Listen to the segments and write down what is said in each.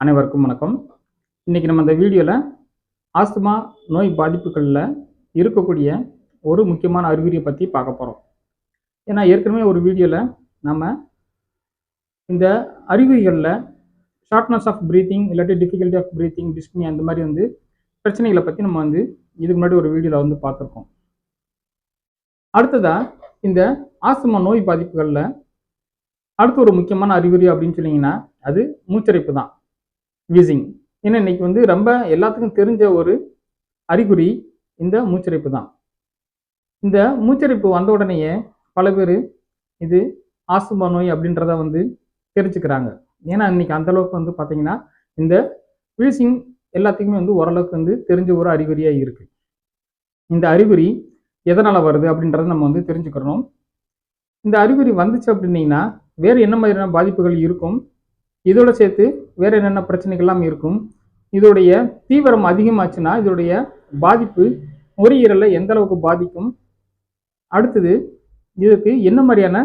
அனைவருக்கும் வணக்கம். இன்றைக்கி நம்ம இந்த வீடியோவில் ஆஸ்துமா நோய் பாதிப்புகளில் இருக்கக்கூடிய ஒரு முக்கியமான அறிகுறியை பற்றி பார்க்க போகிறோம் ஏன்னா ஏற்கனவே ஒரு வீடியோவில் நம்ம இந்த அறிகுறிகளில் ஷார்ட்னஸ் ஆஃப் ப்ரீத்திங் இல்லாட்டி டிஃபிகல்ட்டி ஆஃப் ப்ரீத்திங் டிஸ்னி அந்த மாதிரி வந்து பிரச்சனைகளை பற்றி நம்ம வந்து இதுக்கு முன்னாடி ஒரு வீடியோவில் வந்து பார்த்துருக்கோம். அடுத்ததாக இந்த ஆஸ்துமா நோய் பாதிப்புகளில் அடுத்து ஒரு முக்கியமான அறிகுறி அப்படின்னு சொன்னீங்கன்னா அது மூச்சரிப்பு தான். வீசிங். ஏன்னா இன்னைக்கு வந்து ரொம்ப எல்லாத்துக்கும் தெரிஞ்ச ஒரு அறிகுறி இந்த மூச்சரிப்பு தான். இந்த மூச்சரிப்பு வந்த உடனேயே பல பேர் இது ஆஸ்துமா நோய் அப்படின்றத வந்து தெரிஞ்சுக்கிறாங்க. ஏன்னா இன்னைக்கு அந்தளவுக்கு வந்து பார்த்தீங்கன்னா இந்த வீசிங் எல்லாத்துக்குமே வந்து ஓரளவுக்கு வந்து தெரிஞ்ச ஒரு அறிகுறியாக இருக்கு. இந்த அறிகுறி எதனால் வருது அப்படின்றத நம்ம வந்து தெரிஞ்சுக்கிறோம் இந்த அறிகுறி வந்துச்சு அப்படின்னீங்கன்னா வேறு என்ன மாதிரியான பாதிப்புகள் இருக்கும்? இதோட சேர்த்து வேறு என்னென்ன பிரச்சனைகள்லாம் இருக்கும்? இதோடைய தீவிரம் அதிகமாச்சுன்னா இதோடைய பாதிப்பு நுரையீரலை எந்த அளவுக்கு பாதிக்கும்? அடுத்தது இதுக்கு என்ன மாதிரியான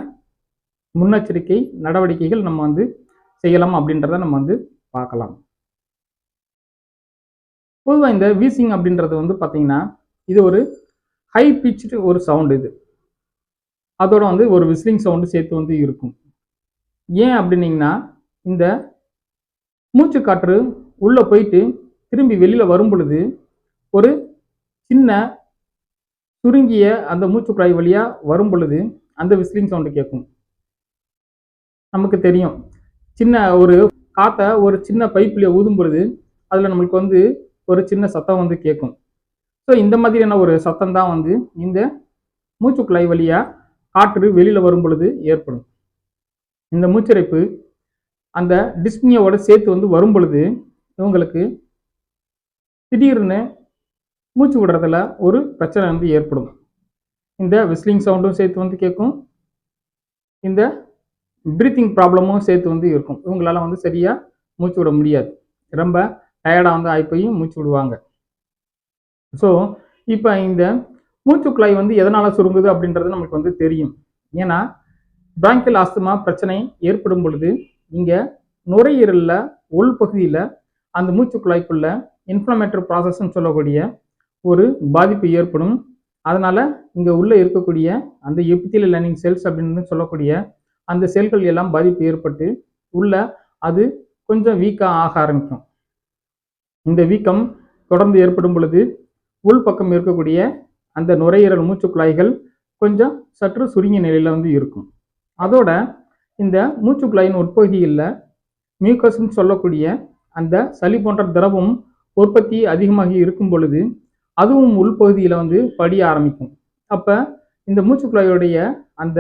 முன்னெச்சரிக்கை நடவடிக்கைகள் நம்ம வந்து செய்யலாம் அப்படின்றத நம்ம வந்து பார்க்கலாம். பொதுவாக இந்த வீசிங் அப்படின்றது வந்து பார்த்தீங்கன்னா இது ஒரு ஹை பிச்சு ஒரு சவுண்டு இது. அதோட வந்து ஒரு விஸ்லிங் சவுண்டு சேர்த்து வந்து இருக்கும். ஏன் அப்படின்னீங்கன்னா இந்த மூச்சு காற்று உள்ளே போயிட்டு திரும்பி வெளியில் வரும் பொழுது ஒரு சின்ன சுருங்கிய அந்த மூச்சு குழாய் வழியாக வரும் பொழுது அந்த விஸ்லிங் சவுண்டு கேட்கும் நமக்கு தெரியும். சின்ன ஒரு காற்றை ஒரு சின்ன பைப்பில் ஊதும் பொழுது அதில் நம்மளுக்கு வந்து ஒரு சின்ன சத்தம் வந்து கேட்கும் ஸோ இந்த மாதிரியான ஒரு சத்தம் தான் வந்து இந்த மூச்சு குழாய் வழியாக காற்று வெளியில் வரும் பொழுது ஏற்படும். இந்த மூச்சரிப்பு அந்த டிஸ்னியோட சேர்த்து வந்து வரும் பொழுது இவங்களுக்கு திடீர்னு மூச்சு விடுறதுல ஒரு பிரச்சனை வந்து ஏற்படும். இந்த விஸ்லிங் சவுண்டும் சேர்த்து வந்து கேட்கும். இந்த ப்ரீத்திங் ப்ராப்ளமும் சேர்த்து வந்து இருக்கும். இவங்களால வந்து சரியாக மூச்சு விட முடியாது. ரொம்ப டயர்டாக வந்து ஆகி போய் மூச்சு விடுவாங்க. ஸோ இப்போ இந்த மூச்சு குழாய் வந்து எதனால் சுருங்குது அப்படின்றது நமக்கு வந்து தெரியும். ஏன்னா பிராங்கில் ஆஸ்துமா பிரச்சனை ஏற்படும் பொழுது இங்கே நுரையீரலில் உள்பகுதியில் அந்த மூச்சு குழாய்க்குள்ள இன்ஃப்ளமேட்டரி ப்ராசஸ்ன்னு சொல்லக்கூடிய ஒரு பாதிப்பு ஏற்படும். அதனால் இங்கே உள்ளே இருக்கக்கூடிய அந்த எபித்தில லைனிங் செல்ஸ் அப்படின்னு சொல்லக்கூடிய அந்த செல்கள் எல்லாம் பாதிப்பு ஏற்பட்டு உள்ள அது கொஞ்சம் வீக்காக ஆக ஆரம்பிக்கும். இந்த வீக்கம் தொடர்ந்து ஏற்படும் பொழுது உள்பக்கம் இருக்கக்கூடிய அந்த நுரையீரல் மூச்சு குழாய்கள் கொஞ்சம் சற்று சுருங்கிய நிலையில் வந்து இருக்கும். அதோட இந்த மூச்சுக்குழாயின் உட்பகுதியில் மியூக்கஸ்ன்னு சொல்லக்கூடிய அந்த சளி போன்ற திரவம் உற்பத்தி அதிகமாகி இருக்கும் பொழுது அதுவும் உள்பகுதியில் வந்து படிய ஆரம்பிக்கும். அப்போ இந்த மூச்சுக்குழாயுடைய அந்த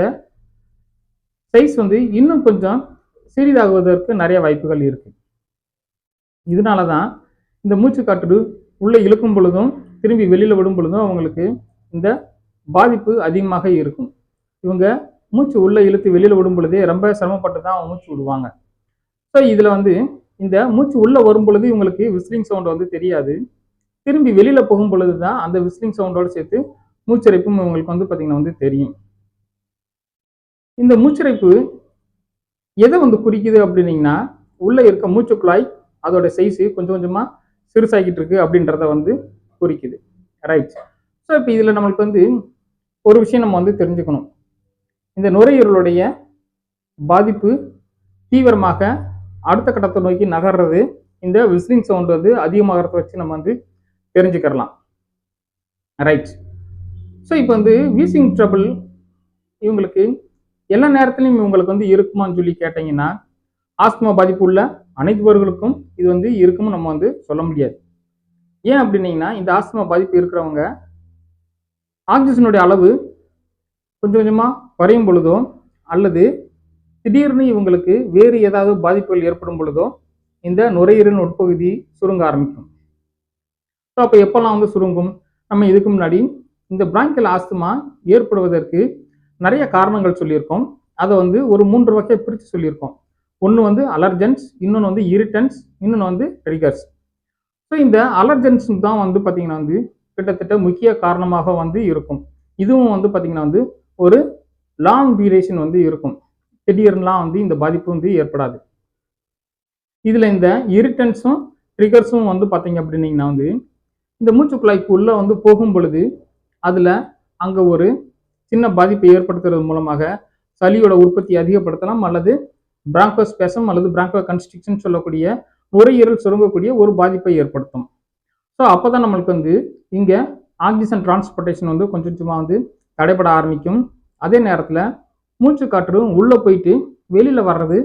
சைஸ் வந்து இன்னும் கொஞ்சம் சிறிதாகுவதற்கு நிறைய வாய்ப்புகள் இருக்குது இதனால தான் இந்த மூச்சு காற்று உள்ளே இழுக்கும் பொழுதும் திரும்பி வெளியில் விடும் பொழுதும் அவங்களுக்கு இந்த பாதிப்பு அதிகமாக இருக்கும். இவங்க மூச்சு உள்ளே இழுத்து வெளியில் விடும் பொழுதே ரொம்ப சிரமப்பட்டு தான் மூச்சு விடுவாங்க. ஸோ இதில் வந்து இந்த மூச்சு உள்ளே வரும் பொழுது இவங்களுக்கு விஸ்லிங் சவுண்ட் வந்து தெரியாது. திரும்பி வெளியில் போகும் பொழுது தான் அந்த விஸ்லிங் சவுண்டோடு சேர்த்து மூச்சரைப்பும் இவங்களுக்கு வந்து பார்த்திங்கன்னா வந்து தெரியும். இந்த மூச்சரைப்பு எதை வந்து குறிக்குது அப்படின்னீங்கன்னா உள்ளே இருக்க மூச்சு குழாய் அதோட சைஸு கொஞ்சம் கொஞ்சமாக சிறுசாகிட்டு இருக்கு அப்படின்றத வந்து குறிக்குது. ரைட் ஸோ இப்போ இதில் நம்மளுக்கு வந்து ஒரு விஷயம் நம்ம வந்து தெரிஞ்சுக்கணும். இந்த நுரையீரலுடைய பாதிப்பு தீவிரமாக அடுத்த கட்டத்தை நோக்கி நகர்றது இந்த விசிலிங் சவுண்ட் வந்து அதிகமாகிறத வச்சு நம்ம வந்து தெரிஞ்சுக்கிறலாம். ரைட் ஸோ இப்போ வந்து வீசிங் ட்ரபிள் இவங்களுக்கு எல்லா நேரத்துலையும் இவங்களுக்கு வந்து இருக்குமான்னு சொல்லி கேட்டிங்கன்னா ஆஸ்துமா பாதிப்பு உள்ள அனைத்துவர்களுக்கும் இது வந்து இருக்கும்னு நம்ம வந்து சொல்ல முடியாது. ஏன் அப்படின்னீங்கன்னா இந்த ஆஸ்துமா பாதிப்பு இருக்கிறவங்க ஆக்சிஜனுடைய அளவு கொஞ்சம் கொஞ்சமாக குறையும் பொழுதோ அல்லது திடீர்னு இவங்களுக்கு வேறு ஏதாவது பாதிப்புகள் ஏற்படும் பொழுதோ இந்த நுரையீரல் உட்பகுதி சுருங்க ஆரம்பிக்கும். ஸோ அப்போ எப்போல்லாம் வந்து சுருங்கும்? நம்ம இதுக்கு முன்னாடி இந்த பிராங்கியல் ஆஸ்துமா ஏற்படுவதற்கு நிறைய காரணங்கள் சொல்லியிருக்கோம். அதை வந்து ஒரு மூன்று வகையை பிரித்து சொல்லியிருக்கோம். ஒன்று வந்து அலர்ஜென்ஸ் இன்னொன்று வந்து இரிட்டன்ஸ் இன்னொன்று வந்து ட்ரிகர்ஸ் ஸோ இந்த அலர்ஜென்ஸ் தான் வந்து பார்த்திங்கன்னா வந்து கிட்டத்தட்ட முக்கிய காரணமாக வந்து இருக்கும். இதுவும் வந்து பார்த்திங்கன்னா வந்து ஒரு லாங் டியூரேஷன் வந்து இருக்கும். திடீர்னுலாம் வந்து இந்த பாதிப்பு வந்து ஏற்படாது. இதில் இந்த இரிட்டன்ஸும் ட்ரிகர்ஸும் வந்து பார்த்தீங்க அப்படின்னீங்கன்னா வந்து இந்த மூச்சுக்குழாய்க்கு உள்ளே வந்து போகும் பொழுது அதில் அங்கே ஒரு சின்ன பாதிப்பை ஏற்படுத்துறது மூலமாக சளியோட உற்பத்தி அதிகப்படுத்தலாம் அல்லது பிராங்கோஸ்பேசம் அல்லது பிராங்கோ கன்ஸ்ட்ரிக்ஷன் சொல்லக்கூடிய நுரையீரல் சுருங்கக்கூடிய ஒரு பாதிப்பை ஏற்படுத்தும். ஸோ அப்போ தான் நம்மளுக்கு வந்து இங்கே ஆக்சிஜன் டிரான்ஸ்போர்ட்டேஷன் வந்து கொஞ்சம் கொஞ்சமாக வந்து தடைபட ஆரம்பிக்கும். அதே நேரத்தில் மூச்சு காற்று உள்ளே போயிட்டு வெளியில் வர்றது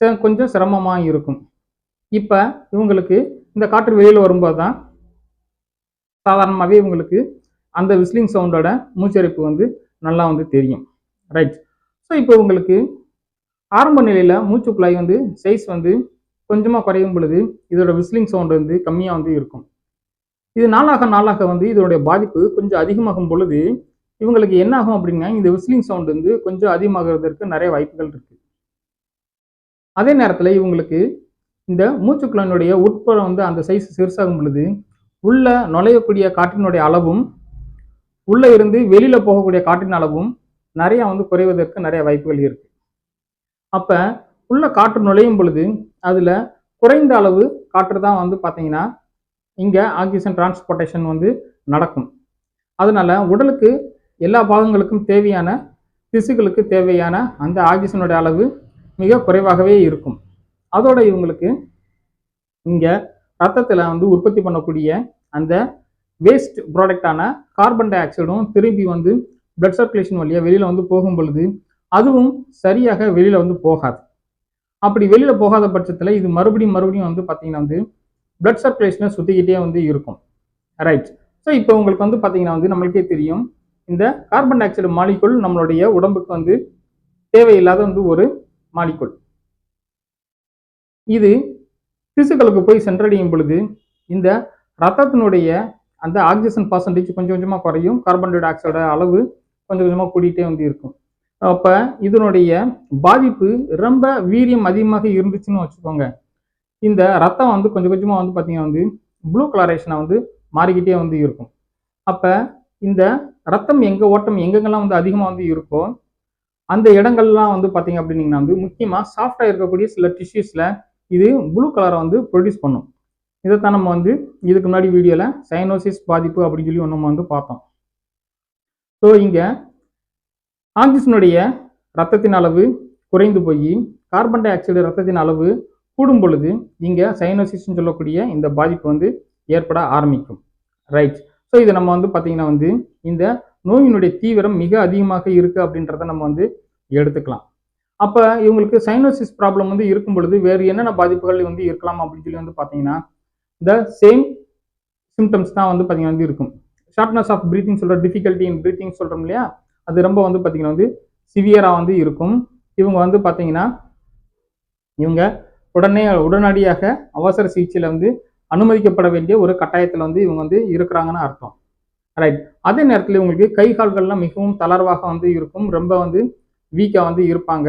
ச- கொஞ்சம் சிரமமாக இருக்கும். இப்போ இவங்களுக்கு இந்த காற்று வெளியில் வரும்போது தான் சாதாரணமாகவே இவங்களுக்கு அந்த விஸ்லிங் சவுண்டோட மூச்சரிப்பு வந்து நல்லா வந்து தெரியும். ரைட் ஸோ இப்போ உங்களுக்கு ஆரம்ப நிலையில் மூச்சு குழாய் வந்து சைஸ் வந்து கொஞ்சமாக குறையும் பொழுது இதோட விஸ்லிங் சவுண்டு வந்து கம்மியாக வந்து இருக்கும். இது நாளாக நாளாக வந்து இதோடைய பாதிப்பு கொஞ்சம் அதிகமாகும் பொழுது இவங்களுக்கு என்ன ஆகும் அப்படின்னா இந்த விஸ்லிங் சவுண்ட் வந்து கொஞ்சம் அதிகமாகிறதுக்கு நிறைய வாய்ப்புகள் இருக்கு. அதே நேரத்தில் இவங்களுக்கு இந்த மூச்சுக்குழனுடைய உட்புறம் வந்து அந்த சைஸ் சிறுசாகும் பொழுது உள்ள நுழையக்கூடிய காற்றினுடைய அளவும் உள்ளே இருந்து வெளியில் போகக்கூடிய காற்றின் அளவும் நிறையா வந்து குறைவதற்கு நிறைய வாய்ப்புகள் இருக்கு. அப்போ உள்ள காற்று நுழையும் பொழுது அதில் குறைந்த அளவு காற்று தான் வந்து பார்த்தீங்கன்னா இங்கே ஆக்சிஜன் டிரான்ஸ்போர்ட்டேஷன் வந்து நடக்கும். அதனால் உடலுக்கு எல்லா பாகங்களுக்கும் தேவையான திசுக்களுக்கு தேவையான அந்த ஆக்சிஜனுடைய அளவு மிக குறைவாகவே இருக்கும். அதோட இவங்களுக்கு இங்கே ரத்தத்தில் வந்து உற்பத்தி பண்ணக்கூடிய அந்த வேஸ்ட் ப்ராடக்டான கார்பன் டை ஆக்சைடும் திரும்பி வந்து பிளட் சர்க்குலேஷன் வழியாக வெளியில் வந்து போகும் பொழுது அதுவும் சரியாக வெளியில் வந்து போகாது. அப்படி வெளியில் போகாத பட்சத்தில் இது மறுபடியும் மறுபடியும் வந்து பார்த்தீங்கன்னா வந்து பிளட் சர்க்குலேஷனை சுற்றிக்கிட்டே வந்து இருக்கும். ரைட் ஸோ இப்போ உங்களுக்கு வந்து பார்த்தீங்கன்னா வந்து நம்மளுக்கே தெரியும். இந்த கார்பன் டை ஆக்சைடு மாலிகுல் நம்மளுடைய உடம்புக்கு வந்து தேவையில்லாத வந்து ஒரு மாலிகுல் இது திசுக்களுக்கு போய் சென்றடையும் பொழுது இந்த ரத்தத்தினுடைய அந்த ஆக்சிஜன் பர்சன்டேஜ் கொஞ்சம் கொஞ்சமாக குறையும். கார்பன் டை ஆக்சைடோட அளவு கொஞ்சம் கொஞ்சமாக கூட்டிகிட்டே வந்து இருக்கும். அப்போ இதனுடைய பாதிப்பு ரொம்ப வீரியம் அதிகமாக இருந்துச்சுன்னு வச்சுக்கோங்க. இந்த ரத்தம் வந்து கொஞ்சம் கொஞ்சமாக வந்து பார்த்தீங்கன்னா வந்து ப்ளூ கலரேஷனை வந்து மாறிக்கிட்டே வந்து இருக்கும். அப்போ இந்த ரத்தம் எங்கே ஓட்டம் எங்கெங்கெல்லாம் வந்து அதிகமாக வந்து இருக்கோ அந்த இடங்கள்லாம் வந்து பார்த்தீங்க அப்படின்னீங்கன்னா வந்து முக்கியமாக சாஃப்டாக இருக்கக்கூடிய சில டிஷ்யூஸில் இது ப்ளூ கலரை வந்து ப்ரொடியூஸ் பண்ணும். இதைத்தான் நம்ம வந்து இதுக்கு முன்னாடி வீடியோவில் சைனோசிஸ் பாதிப்பு அப்படின்னு சொல்லி நம்ம வந்து பார்த்தோம். ஸோ இங்கே ஆக்சிஜனுடைய ரத்தத்தின் அளவு குறைந்து போய் கார்பன் டை ஆக்சைடு ரத்தத்தின் அளவு கூடும் பொழுது இங்கே சைனோசிஸ்ன்னு சொல்லக்கூடிய இந்த பாதிப்பு வந்து ஏற்பட ஆரம்பிக்கும். ரைட் ஸோ இதை நம்ம வந்து பார்த்தீங்கன்னா வந்து இந்த நோயினுடைய தீவிரம் மிக அதிகமாக இருக்குது அப்படின்றத நம்ம வந்து எடுத்துக்கலாம். அப்போ இவங்களுக்கு சைனோசிஸ் ப்ராப்ளம் வந்து இருக்கும் பொழுது வேறு என்னென்ன பாதிப்புகள் வந்து இருக்கலாம் அப்படின்னு சொல்லி வந்து பார்த்தீங்கன்னா இந்த சேம் சிம்டம்ஸ் தான் வந்து பார்த்தீங்கன்னா வந்து இருக்கும். ஷார்ட்னஸ் ஆஃப் ப்ரீத்திங் சொல்கிற டிஃபிகல்ட்டி இன் ப்ரீத்திங் சொல்கிறோம் இல்லையா? அது ரொம்ப வந்து பார்த்தீங்கன்னா வந்து சிவியராக வந்து இருக்கும். இவங்க வந்து பார்த்தீங்கன்னா இவங்க உடனே உடனடியாக அவசர சிகிச்சையில் வந்து அனுமதிக்கப்பட வேண்டிய ஒரு கட்டாயத்தில் வந்து இவங்க வந்து இருக்கிறாங்கன்னு அர்த்தம். ரைட் அதே நேரத்தில் இவங்களுக்கு கை கால்கள்லாம் மிகவும் தளர்வாக வந்து இருக்கும். ரொம்ப வந்து வீக்காக வந்து இருப்பாங்க.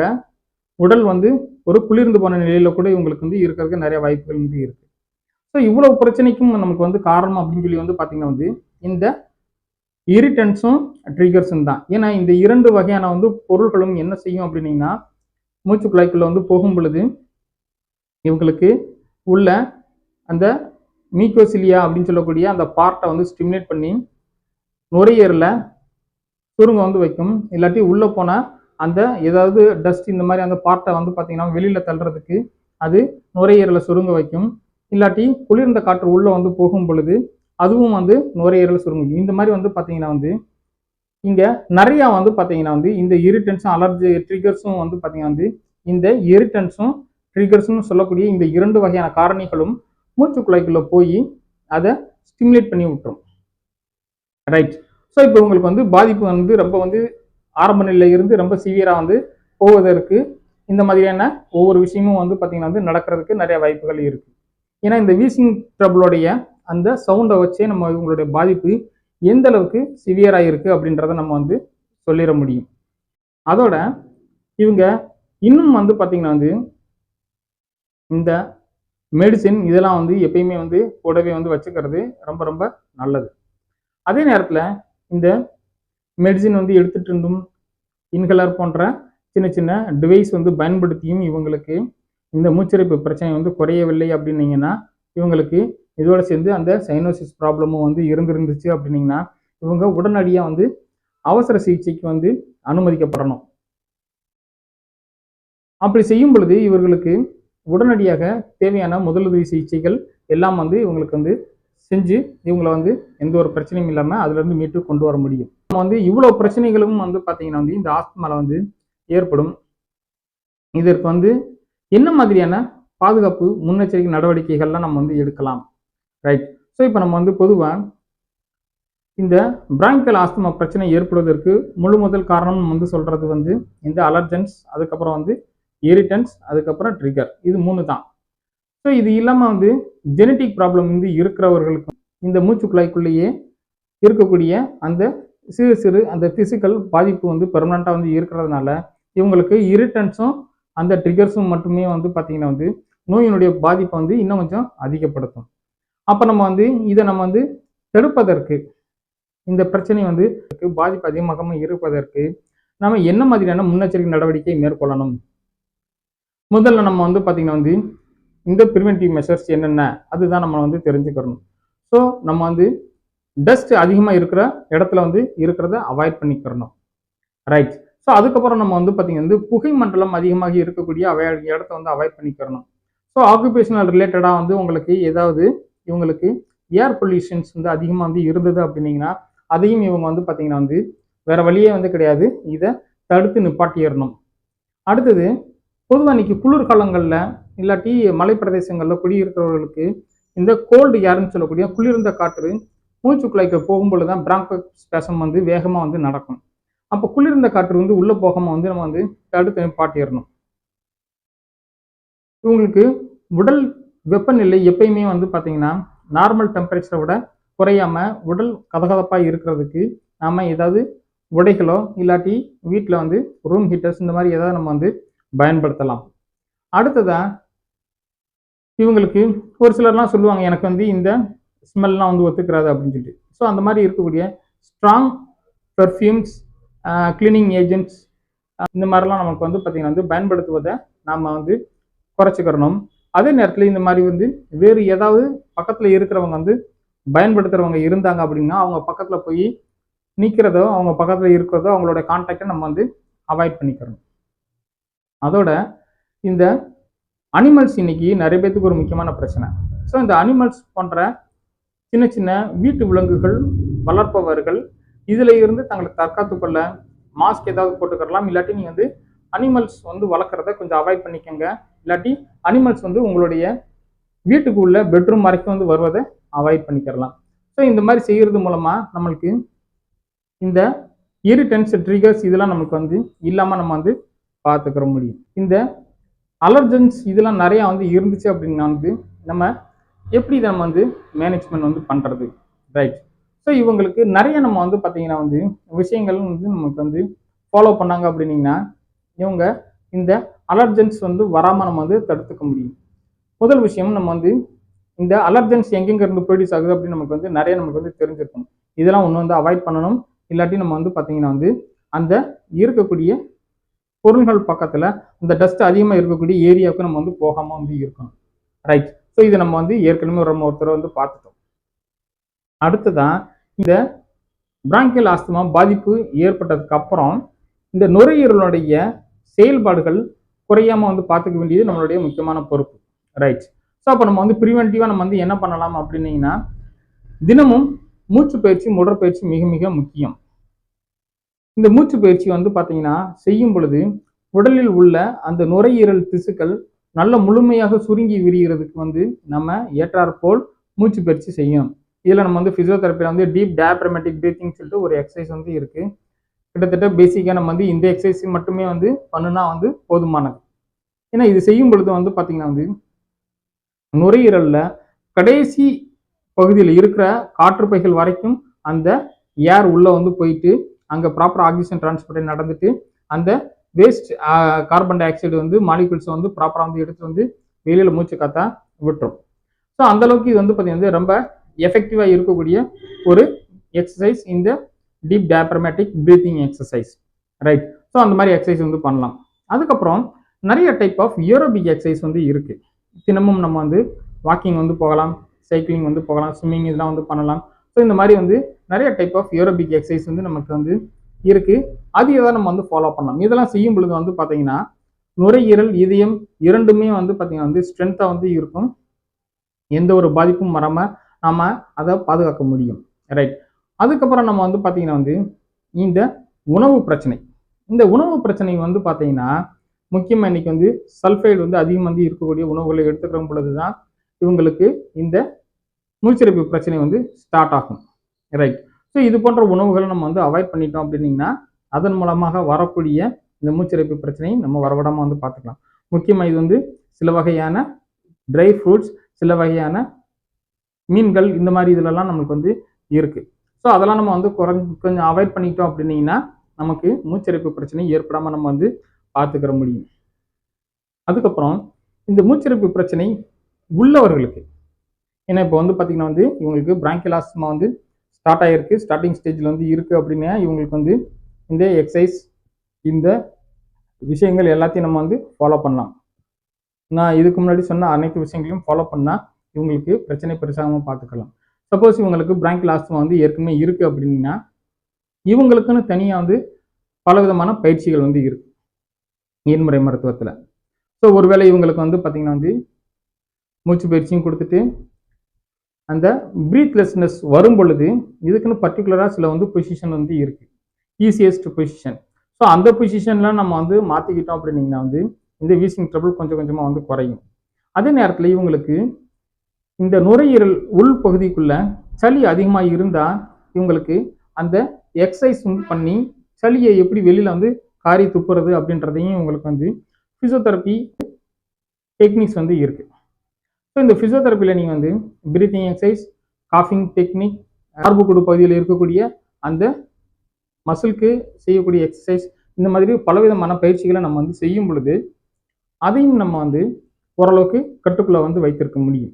உடல் வந்து ஒரு குளிர்ந்து போன நிலையில கூட இவங்களுக்கு வந்து இருக்கிறதுக்கு நிறைய வாய்ப்புகள் வந்து இருக்கு. ஸோ இவ்வளவு பிரச்சனைக்கும் நமக்கு வந்து காரணம் அப்படின்னு சொல்லி வந்து பார்த்தீங்கன்னா வந்து இந்த இரிட்டன்ஸும் ட்ரிகர்ஸும் தான். ஏன்னா இந்த இரண்டு வகையான வந்து பொருள்களும் என்ன செய்யும் அப்படின்னீங்கன்னா மூச்சு குழாய்க்குள்ள வந்து போகும் பொழுது இவங்களுக்கு உள்ள அந்த மீக்கோசிலியா அப்படின்னு சொல்லக்கூடிய அந்த பார்ட்டை வந்து ஸ்டிமுலேட் பண்ணி நுரையீரலை சுருங்க வந்து வைக்கும். இல்லாட்டி உள்ளே போனால் அந்த ஏதாவது டஸ்ட் இந்த மாதிரி அந்த பார்ட்டை வந்து பார்த்தீங்கன்னா வெளியில் தள்ளுறதுக்கு அது நுரையீரலை சுருங்க வைக்கும். இல்லாட்டி குளிர்ந்த காற்று உள்ளே வந்து போகும் பொழுது அதுவும் வந்து நுரையீரல் சுருங்கும். இந்த மாதிரி வந்து பார்த்தீங்கன்னா வந்து இங்கே நிறையா வந்து பார்த்தீங்கன்னா வந்து இந்த இரிட்டன்ஸும் அலர்ஜி ட்ரிகர்ஸும் வந்து பார்த்தீங்கன்னா வந்து இந்த இரிட்டன்ஸும் ட்ரிகர்ஸ்னு சொல்லக்கூடிய இந்த இரண்டு வகையான காரணிகளும் மூச்சு குழாய்க்குள்ளே போய் அதை ஸ்டிமுலேட் பண்ணி விட்டுரும். ரைட் ஸோ இப்போ உங்களுக்கு வந்து பாதிப்பு வந்து ரொம்ப வந்து ஆரம்ப நிலையில இருந்து ரொம்ப சிவியராக வந்து போவதற்கு இந்த மாதிரியான ஒவ்வொரு விஷயமும் வந்து பார்த்திங்கன்னா வந்து நடக்கிறதுக்கு நிறைய வாய்ப்புகள் இருக்குது ஏன்னா இந்த வீசிங் ட்ரபிளோடைய அந்த சவுண்டை வச்சே நம்ம இவங்களுடைய பாதிப்பு எந்த அளவுக்கு சிவியராக இருக்குது அப்படின்றத நம்ம வந்து சொல்லிட முடியும். அதோட இவங்க இன்னும் வந்து பார்த்திங்கன்னா வந்து இந்த மெடிசின் இதெல்லாம் வந்து எப்பயுமே வந்து கூடவே வந்து வச்சுக்கிறது ரொம்ப ரொம்ப நல்லது. அதே நேரத்தில் இந்த மெடிசின் வந்து எடுத்துட்டு இருந்தும் இன்ஹலர் போன்ற சின்ன சின்ன டிவைஸ் வந்து பயன்படுத்தியும் இவங்களுக்கு இந்த மூச்சிறைப்பு பிரச்சனை வந்து குறையவில்லை அப்படின்னீங்கன்னா இவங்களுக்கு இதோட சேர்ந்து அந்த சைனோசிஸ் ப்ராப்ளமும் வந்து இருந்திருந்துச்சு அப்படின்னீங்கன்னா இவங்க உடனடியாக வந்து அவசர சிகிச்சைக்கு வந்து அனுமதிக்கப்படணும். அப்படி செய்யும் பொழுது இவர்களுக்கு உடனடியாக தேவையான முதலுதவி சிகிச்சைகள் எல்லாம் வந்து இவங்களுக்கு வந்து செஞ்சு இவங்களை வந்து எந்த ஒரு பிரச்சனையும் இல்லாமல் அதுலேருந்து மீட்டு கொண்டு வர முடியும். நம்ம வந்து இவ்வளோ பிரச்சனைகளும் வந்து பார்த்தீங்கன்னா வந்து இந்த ஆஸ்துமாவில் வந்து ஏற்படும். இதற்கு வந்து என்ன மாதிரியான பாதுகாப்பு முன்னெச்சரிக்கை நடவடிக்கைகள்லாம் நம்ம வந்து எடுக்கலாம்? ரைட் ஸோ இப்போ நம்ம வந்து பொதுவாக இந்த பிராங்கியல் ஆஸ்துமா பிரச்சனை ஏற்படுவதற்கு முழு முதல் காரணம் வந்து சொல்கிறது வந்து இந்த அலர்ஜன்ஸ் அதுக்கப்புறம் வந்து இரிட்டன்ஸ் அதுக்கப்புறம் ட்ரிகர் இது மூணு தான் ஸோ இது இல்லாமல் வந்து ஜெனட்டிக் ப்ராப்ளம் வந்து இருக்கிறவர்களுக்கு இந்த மூச்சுக்குழாய்க்குள்ளேயே இருக்கக்கூடிய அந்த சிறு சிறு அந்த திசுக்கள் பாதிப்பு வந்து பெர்மனண்ட்டாக வந்து இருக்கிறதுனால இவங்களுக்கு இரிட்டன்ஸும் அந்த ட்ரிகர்ஸும் மட்டுமே வந்து பார்த்திங்கன்னா வந்து நோயினுடைய பாதிப்பை வந்து இன்னும் கொஞ்சம் அதிகப்படுத்தும். அப்போ நம்ம வந்து இதை நம்ம வந்து தடுப்பதற்கு இந்த பிரச்சனை வந்து பாதிப்பு அதிகமாகவும் இருப்பதற்கு நம்ம என்ன மாதிரியான முன்னெச்சரிக்கை நடவடிக்கை மேற்கொள்ளணும்? முதல்ல நம்ம வந்து பார்த்திங்கன்னா வந்து இந்த ப்ரிவென்டிவ் மெஷர்ஸ் என்னென்ன அதுதான் நம்ம வந்து தெரிஞ்சுக்கிறணும் ஸோ நம்ம வந்து டஸ்ட் அதிகமாக இருக்கிற இடத்துல வந்து இருக்கிறத அவாய்ட் பண்ணிக்கிறணும் ரைட் ஸோ அதுக்கப்புறம் நம்ம வந்து பார்த்திங்கன்னா வந்து புகை மண்டலம் அதிகமாக இருக்கக்கூடிய அவை இடத்த வந்து அவாய்ட் பண்ணிக்கிறணும் ஸோ ஆக்குபேஷனல் ரிலேட்டடாக வந்து உங்களுக்கு ஏதாவது இவங்களுக்கு ஏர் பொல்யூஷன்ஸ் வந்து அதிகமாக வந்து இருந்தது அப்படின்னீங்கன்னா அதையும் இவங்க வந்து பார்த்திங்கன்னா வந்து வேறு வழியே வந்து கிடையாது. இதை தடுத்து நிப்பாட்டிடணும். அடுத்தது பொதுவாக குளிர் குளிர்காலங்களில் இல்லாட்டி மலை பிரதேசங்களில் குடியிருக்கிறவர்களுக்கு இந்த கோல்டு ஏர்னு சொல்லக்கூடிய குளிர்ந்த காற்று மூச்சு குழாய்க்கு போகும்பொழுது தான் பிராங்கோ ஸ்பேசம் வந்து வேகமாக வந்து நடக்கும். அப்போ குளிர்ந்த காற்று வந்து உள்ளே போகாமல் வந்து நம்ம வந்து தடுத்து நிப்பாட்டிடணும். இவங்களுக்கு உடல் வெப்பநிலை எப்பயுமே வந்து பார்த்தீங்கன்னா நார்மல் டெம்பரேச்சரை விட குறையாம உடல் கதகதப்பாக இருக்கிறதுக்கு நாம் ஏதாவது உடைகளோ இல்லாட்டி வீட்டில் வந்து ரூம் ஹீட்டர்ஸ் இந்த மாதிரி ஏதாவது நம்ம வந்து பயன்படுத்தலாம். அடுத்ததாக இவங்களுக்கு ஒரு சிலர்லாம் சொல்லுவாங்க எனக்கு வந்து இந்த ஸ்மெல்லாம் வந்து ஒத்துக்கிறாது அப்படின்னு சொல்லிட்டு. ஸோ அந்த மாதிரி இருக்கக்கூடிய ஸ்ட்ராங் பெர்ஃப்யூம்ஸ் கிளீனிங் ஏஜென்ட்ஸ் இந்த மாதிரிலாம் நமக்கு வந்து பார்த்திங்கன்னா வந்து பயன்படுத்துவதை நாம் வந்து குறைச்சிக்கிறணும். அதே நேரத்தில் இந்த மாதிரி வந்து வேறு ஏதாவது பக்கத்தில் இருக்கிறவங்க வந்து பயன்படுத்துகிறவங்க இருந்தாங்க அப்படின்னா அவங்க பக்கத்தில் போய் நிற்கிறதோ அவங்க பக்கத்தில் இருக்கிறதோ அவங்களோட கான்டாக்டை நம்ம வந்து அவாய்ட் பண்ணிக்கிறணும். அதோட இந்த அனிமல்ஸ் இன்னைக்கு நிறைய பேர்த்துக்கு ஒரு முக்கியமான பிரச்சனை. ஸோ இந்த அனிமல்ஸ் போன்ற சின்ன சின்ன வீட்டு விலங்குகள் வளர்ப்பவர்கள் இதில் இருந்து தங்களை தற்காத்து கொள்ள மாஸ்க் ஏதாவது போட்டுக்கிறலாம். இல்லாட்டி நீங்கள் வந்து அனிமல்ஸ் வந்து வளர்க்குறத கொஞ்சம் அவாய்ட் பண்ணிக்கோங்க. இல்லாட்டி அனிமல்ஸ் வந்து உங்களுடைய வீட்டுக்கு உள்ள பெட்ரூம் வரைக்கும் வந்து வருவதை அவாய்ட் பண்ணிக்கிறலாம். ஸோ இந்த மாதிரி செய்கிறது மூலமாக நம்மளுக்கு இந்த இரிட்டன்ஸ் ட்ரிகர்ஸ் இதெல்லாம் நமக்கு வந்து இல்லாமல் நம்ம வந்து பார்த்துக்கிற முடியும். இந்த அலர்ஜன்ஸ் இதெல்லாம் நிறையா வந்து இருந்துச்சு அப்படின்னா வந்து நம்ம எப்படி இதை நம்ம வந்து மேனேஜ்மெண்ட் வந்து பண்ணுறது ரைட் ஸோ இவங்களுக்கு நிறைய நம்ம வந்து பார்த்தீங்கன்னா வந்து விஷயங்கள் வந்து நமக்கு வந்து ஃபாலோ பண்ணாங்க அப்படின்னீங்கன்னா இவங்க இந்த அலர்ஜன்ஸ் வந்து வராமல் நம்ம வந்து தடுத்துக்க முடியும். முதல் விஷயம் நம்ம வந்து இந்த அலர்ஜன்ஸ் எங்கெங்க இருந்து ப்ரொடியூஸ் ஆகுது அப்படின்னு நமக்கு வந்து நிறைய நமக்கு வந்து தெரிஞ்சிருக்கும் இதெல்லாம் ஒன்று வந்து அவாய்ட் பண்ணணும். இல்லாட்டி நம்ம வந்து பார்த்தீங்கன்னா வந்து அந்த இருக்கக்கூடிய பொருள்கள் பக்கத்தில் அந்த டஸ்ட் அதிகமாக இருக்கக்கூடிய ஏரியாவுக்கு நம்ம வந்து போகாமல் வந்து இருக்கணும். ரைட் ஸோ இது நம்ம வந்து ஏற்கனவே நம்ம ஒருத்தர் வந்து பார்த்துட்டோம். அடுத்ததான் இந்த பிராங்கியல் ஆஸ்துமா பாதிப்பு ஏற்பட்டதுக்கு அப்புறம் இந்த நுரையீரலுடைய செயல்பாடுகள் குறையாம வந்து பார்த்துக்க வேண்டியது நம்மளுடைய முக்கியமான பொறுப்பு. ரைட் ஸோ அப்போ நம்ம வந்து ப்ரிவென்டிவாக நம்ம வந்து என்ன பண்ணலாம் அப்படின்னீங்கன்னா தினமும் மூச்சு பயிற்சி உடற்பயிற்சி மிக மிக முக்கியம். இந்த மூச்சு பயிற்சி வந்து பார்த்தீங்கன்னா செய்யும் பொழுது உடலில் உள்ள அந்த நுரையீரல் திசுக்கள் நல்ல முழுமையாக சுருங்கி விரிகிறதுக்கு வந்து நம்ம ஏற்றாற்போல் மூச்சு பயிற்சி செய்யணும். இதில் நம்ம வந்து ஃபிசியோதெரப்பியில் வந்து டீப் டயப்ரமேட்டிக் ப்ரீத்திங் சொல்லிட்டு ஒரு எக்ஸசைஸ் வந்து இருக்குது கிட்டத்தட்ட பேசிக்காக நம்ம வந்து இந்த எக்ஸசைஸ் மட்டுமே வந்து பண்ணுனா வந்து போதுமானது. ஏன்னா இது செய்யும் பொழுது வந்து பார்த்தீங்கன்னா வந்து நுரையீரலில் கடைசி பகுதியில் இருக்கிற காற்றுப்பைகள் வரைக்கும் அந்த ஏர் உள்ளே வந்து போயிட்டு அங்கே ப்ராப்பர் ஆக்சிஜன் டிரான்ஸ்போர்ட் நடந்துட்டு அந்த வேஸ்ட் கார்பன் டை ஆக்சைடு வந்து மாலிகுல்ஸை வந்து ப்ராப்பராக வந்து எடுத்து வந்து வெளியில் மூச்சு காத்தா விட்டுரும். ஸோ அந்த அளவுக்கு இது வந்து பார்த்தீங்கன்னா ரொம்ப எஃபெக்டிவாக இருக்கக்கூடிய ஒரு எக்ஸசைஸ் இந்த deep diaphragmatic breathing exercise right so அந்த மாதிரி எக்ஸசைஸ் வந்து பண்ணலாம். அதுக்கப்புறம் நிறைய டைப் ஆஃப் ஏரோபிக் எக்ஸசைஸ் வந்து இருக்குது தினமும் நம்ம வந்து வாக்கிங் வந்து போகலாம் சைக்கிளிங் வந்து போகலாம் ஸ்விம்மிங் இதெல்லாம் வந்து பண்ணலாம். ஸோ இந்த மாதிரி வந்து நிறைய டைப் ஆஃப் ஏரோபிக் எக்ஸசைஸ் வந்து நமக்கு வந்து இருக்குது அதையே தான் நம்ம வந்து ஃபாலோ பண்ணலாம். இதெல்லாம் செய்யும் பொழுது வந்து பார்த்தீங்கன்னா நுரையீரல் இதயம் இரண்டுமே வந்து பார்த்தீங்கன்னா வந்து ஸ்ட்ரென்த்தாக வந்து இருக்கும். எந்த ஒரு பாதிப்பும் வராமல் நம்ம அதை பாதுகாக்க முடியும். ரைட் அதுக்கப்புறம் நம்ம வந்து பார்த்தீங்கன்னா வந்து இந்த உணவு பிரச்சனை. இந்த உணவு பிரச்சனை வந்து பார்த்தீங்கன்னா முக்கியமாக இன்றைக்கி வந்து சல்ஃபைடு வந்து அதிகம் வந்து இருக்கக்கூடிய உணவுகளை எடுத்துக்கிற பொழுது தான் இவங்களுக்கு இந்த மூச்சிறைப்பு பிரச்சனை வந்து ஸ்டார்ட் ஆகும். ரைட் ஸோ இது போன்ற உணவுகளை நம்ம வந்து அவாய்ட் பண்ணிட்டோம் அப்படின்னீங்கன்னா அதன் மூலமாக வரக்கூடிய இந்த மூச்சிறைப்பு பிரச்சனையை நம்ம வரவிடாமல் வந்து பார்த்துக்கலாம். முக்கியமாக இது வந்து சில வகையான ட்ரை ஃப்ரூட்ஸ் சில வகையான மீன்கள் இந்த மாதிரி இதுலலாம் நம்மளுக்கு வந்து இருக்குது ஸோ அதெல்லாம் நம்ம வந்து குறைஞ்ச கொஞ்சம் அவாய்ட் பண்ணிட்டோம் அப்படின்னீங்கன்னா நமக்கு மூச்சிறைப்பு பிரச்சனை ஏற்படாமல் நம்ம வந்து பார்த்துக்கிற முடியும். அதுக்கப்புறம் இந்த மூச்சிறைப்பு பிரச்சனை உள்ளவர்களுக்கு ஏன்னா இப்போ வந்து பார்த்திங்கன்னா வந்து இவங்களுக்கு பிராங்கியல் ஆஸ்மா வந்து ஸ்டார்ட் ஆகிருக்கு ஸ்டார்டிங் ஸ்டேஜில் வந்து இருக்குது அப்படின்னா இவங்களுக்கு வந்து இந்த எக்ஸசைஸ் இந்த விஷயங்கள் எல்லாத்தையும் நம்ம வந்து ஃபாலோ பண்ணலாம். நான் இதுக்கு முன்னாடி சொன்ன அனைத்து விஷயங்களையும் ஃபாலோ பண்ணால் இவங்களுக்கு பிரச்சனை பெருசாகவும் பார்த்துக்கலாம் சப்போஸ் இவங்களுக்கு பிராங்கியல் ஆஸ்மா வந்து ஏற்கனவே இருக்குது அப்படின்னா இவங்களுக்குன்னு தனியாக வந்து பல விதமான பயிற்சிகள் வந்து இருக்கு. நீர்முறை மருத்துவத்தில். ஸோ ஒருவேளை இவங்களுக்கு வந்து பார்த்திங்கன்னா வந்து மூச்சு பயிற்சியும் கொடுத்துட்டு அந்த ப்ரீத்லெஸ்னஸ் வரும் பொழுது இதுக்குன்னு பர்டிகுலராக சில வந்து பொசிஷன் வந்து இருக்குது ஈஸியஸ்ட் பொசிஷன் ஸோ அந்த பொசிஷனில் நம்ம வந்து மாற்றிக்கிட்டோம் அப்படின்னீங்கன்னா வந்து இந்த வீசிங் ட்ரபிள் கொஞ்சம் கொஞ்சமாக வந்து குறையும். அதே நேரத்தில் இவங்களுக்கு இந்த நுரையீரல் உள் பகுதிக்குள்ளே சளி அதிகமாக இருந்தால் இவங்களுக்கு அந்த எக்ஸசைஸ் வந்து பண்ணி சளியை எப்படி வெளியில் வந்து காரி துப்புறது அப்படின்றதையும் இவங்களுக்கு வந்து ஃபிசியோதெரப்பி டெக்னிக்ஸ் வந்து இருக்குது ஸோ இந்த ஃபிசியோதெரப்பியில் நீங்கள் வந்து பிரீத்திங் எக்ஸசைஸ் காஃபிங் டெக்னிக் மார்புக்குடு பகுதியில் இருக்கக்கூடிய அந்த மசிலுக்கு செய்யக்கூடிய எக்ஸசைஸ் இந்த மாதிரி பலவிதமான பயிற்சிகளை நம்ம வந்து செய்யும் பொழுது அதையும் நம்ம வந்து ஓரளவுக்கு கட்டுக்குள்ளே வந்து வைத்திருக்க முடியும்.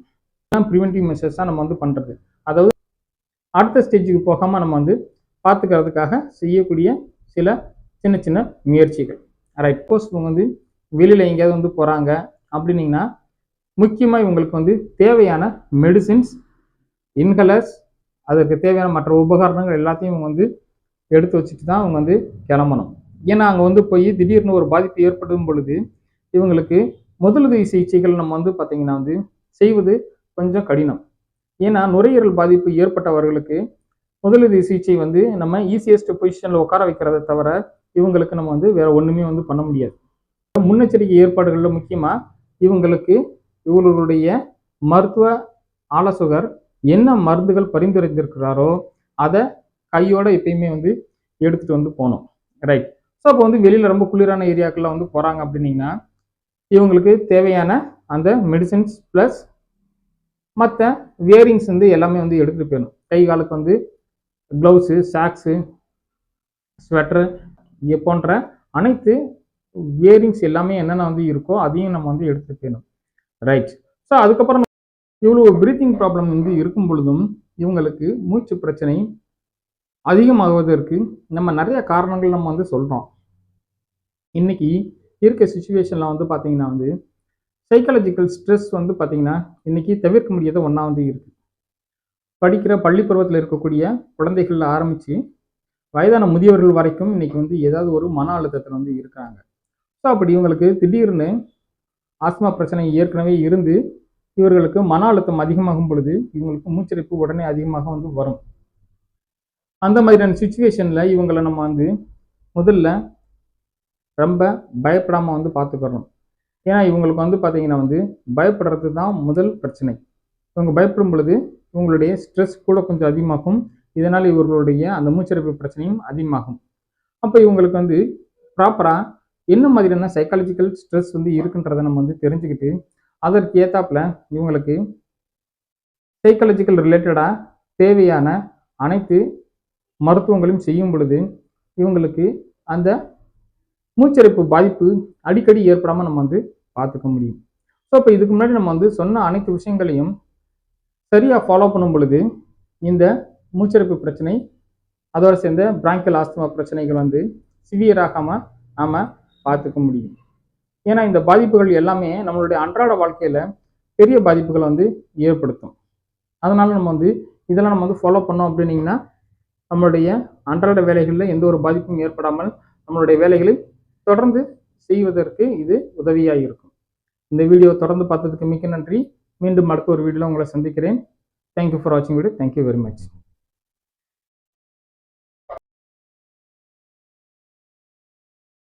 தான் ப்ரிவென்டிவ் மெஷர்ஸாக நம்ம வந்து பண்ணுறது அதாவது அடுத்த ஸ்டேஜுக்கு போகாமல் நம்ம வந்து பார்த்துக்கிறதுக்காக செய்யக்கூடிய சில சின்ன சின்ன முயற்சிகள். ரைட் சப்போஸ் இவங்க வந்து வெளியில் எங்கேயாவது வந்து போகிறாங்க அப்படின்னீங்கன்னா முக்கியமாக இவங்களுக்கு வந்து தேவையான மெடிசின்ஸ் இன்ஹலர்ஸ் அதற்கு தேவையான மற்ற உபகரணங்கள் எல்லாத்தையும் இவங்க வந்து எடுத்து வச்சுட்டு தான் அவங்க வந்து கிளம்பணும். ஏன்னா அங்கே வந்து போய் திடீர்னு ஒரு பாதிப்பு ஏற்படும் பொழுது இவங்களுக்கு முதலுதவி சிகிச்சைகள் நம்ம வந்து பார்த்திங்கன்னா வந்து செய்வது கொஞ்சம் கடினம். ஏன்னா நுரையீரல் பாதிப்பு ஏற்பட்டவர்களுக்கு முதலுதவி சிகிச்சை வந்து நம்ம ஈஸியஸ்ட் பொசிஷனில் உட்கார வைக்கிறத தவிர இவங்களுக்கு நம்ம வந்து வேறு ஒன்றுமே வந்து பண்ண முடியாது. முன்னெச்சரிக்கை ஏற்பாடுகளில் முக்கியமாக இவங்களுக்கு இவர்களுடைய மருத்துவ ஆலோசகர் என்ன மருந்துகள் பரிந்துரைத்திருக்கிறாரோ அதை கையோட எப்பயுமே வந்து எடுத்துகிட்டு வந்து போகணும். ரைட் ஸோ அப்போ வந்து வெளியில் ரொம்ப குளிரான ஏரியாக்கெல்லாம் வந்து போகிறாங்க அப்படின்னீங்கன்னா இவங்களுக்கு தேவையான அந்த மெடிசின்ஸ் ப்ளஸ் மற்ற வியரிங்ஸ் வந்து எல்லாமே வந்து எடுத்துகிட்டு போயிடணும். கை காலுக்கு வந்து க்ளவுஸு சாக்ஸு ஸ்வெட்டரு போன்ற அனைத்து வியரிங்ஸ் எல்லாமே என்னென்ன வந்து இருக்கோ அதையும் நம்ம வந்து எடுத்துகிட்டு போயிடணும். ரைட் ஸோ அதுக்கப்புறம் இவ்வளோ பிரீத்திங் ப்ராப்ளம் வந்து இருக்கும் பொழுதும் இவங்களுக்கு மூச்சு பிரச்சனை அதிகமாகுவதற்கு நம்ம நிறைய காரணங்கள் நம்ம வந்து சொல்கிறோம் இன்னைக்கு இருக்க சுச்சுவேஷனில் வந்து பார்த்தீங்கன்னா வந்து சைக்காலஜிக்கல் ஸ்ட்ரெஸ் வந்து பார்த்தீங்கன்னா இன்னைக்கு தவிர்க்க முடியாத ஒன்றா வந்து இருக்குது படிக்கிற பள்ளி பருவத்தில் இருக்கக்கூடிய குழந்தைகள் ஆரம்பித்து வயதான முதியவர்கள் வரைக்கும் இன்னைக்கு வந்து ஏதாவது ஒரு மன அழுத்தத்தில் வந்து இருக்கிறாங்க. ஸோ அப்படி இவங்களுக்கு திடீர்னு ஆஸ்மா பிரச்சனை ஏற்கனவே இருந்து இவர்களுக்கு மன அழுத்தம் அதிகமாகும் பொழுது இவங்களுக்கு மூச்சரிப்பு உடனே அதிகமாக வந்து வரும். அந்த மாதிரியான சுச்சுவேஷனில் இவங்களை நம்ம வந்து முதல்ல ரொம்ப பயப்படாமல் வந்து பார்த்துக்கிறோம் ஏன்னா இவங்களுக்கு வந்து பார்த்தீங்கன்னா வந்து பயப்படுறது தான் முதல் பிரச்சனை. இவங்க பயப்படும் பொழுது இவங்களுடைய ஸ்ட்ரெஸ் கூட கொஞ்சம் அதிகமாகும். இதனால் இவர்களுடைய அந்த மூச்சரிப்பு பிரச்சனையும் அதிகமாகும். அப்போ இவங்களுக்கு வந்து ப்ராப்பராக என்ன மாதிரியான சைக்காலஜிக்கல் ஸ்ட்ரெஸ் வந்து இருக்குன்றதை நம்ம வந்து தெரிஞ்சுக்கிட்டு அதற்கு ஏத்தாப்புல இவங்களுக்கு சைக்காலஜிக்கல் ரிலேட்டடாக தேவையான அனைத்து மருத்துவங்களையும் செய்யும் பொழுது இவங்களுக்கு அந்த மூச்சரிப்பு பாதிப்பு அடிக்கடி ஏற்படாமல் நம்ம வந்து பார்த்துக்க முடியும். ஸோ இப்போ இதுக்கு முன்னாடி நம்ம வந்து சொன்ன அனைத்து விஷயங்களையும் சரியாக ஃபாலோ பண்ணும் பொழுது இந்த மூச்சரிப்பு பிரச்சனை அதோடு சேர்ந்த பிராங்கியல் ஆஸ்துமா பிரச்சனைகள் வந்து சிவியர் ஆகாமல் நாம் பார்த்துக்க முடியும். ஏன்னா இந்த பாதிப்புகள் எல்லாமே நம்மளுடைய அன்றாட வாழ்க்கையில் பெரிய பாதிப்புகளை வந்து ஏற்படுத்தும். அதனால் நம்ம வந்து இதெல்லாம் நம்ம வந்து ஃபாலோ பண்ணோம் அப்படின்னீங்கன்னா நம்மளுடைய அன்றாட வேலைகளில் எந்த ஒரு பாதிப்பும் ஏற்படாமல் நம்மளுடைய வேலைகளை தொடர்ந்து செய்வதற்கு இது உதவியாக இருக்கும். இந்த வீடியோ தொடர்ந்து பார்த்ததுக்கு மிக்க நன்றி. மீண்டும் அடுத்த ஒரு வீடியோவில் உங்களை சந்திக்கிறேன். தேங்க்யூ ஃபார் வாட்சிங் video thank you very much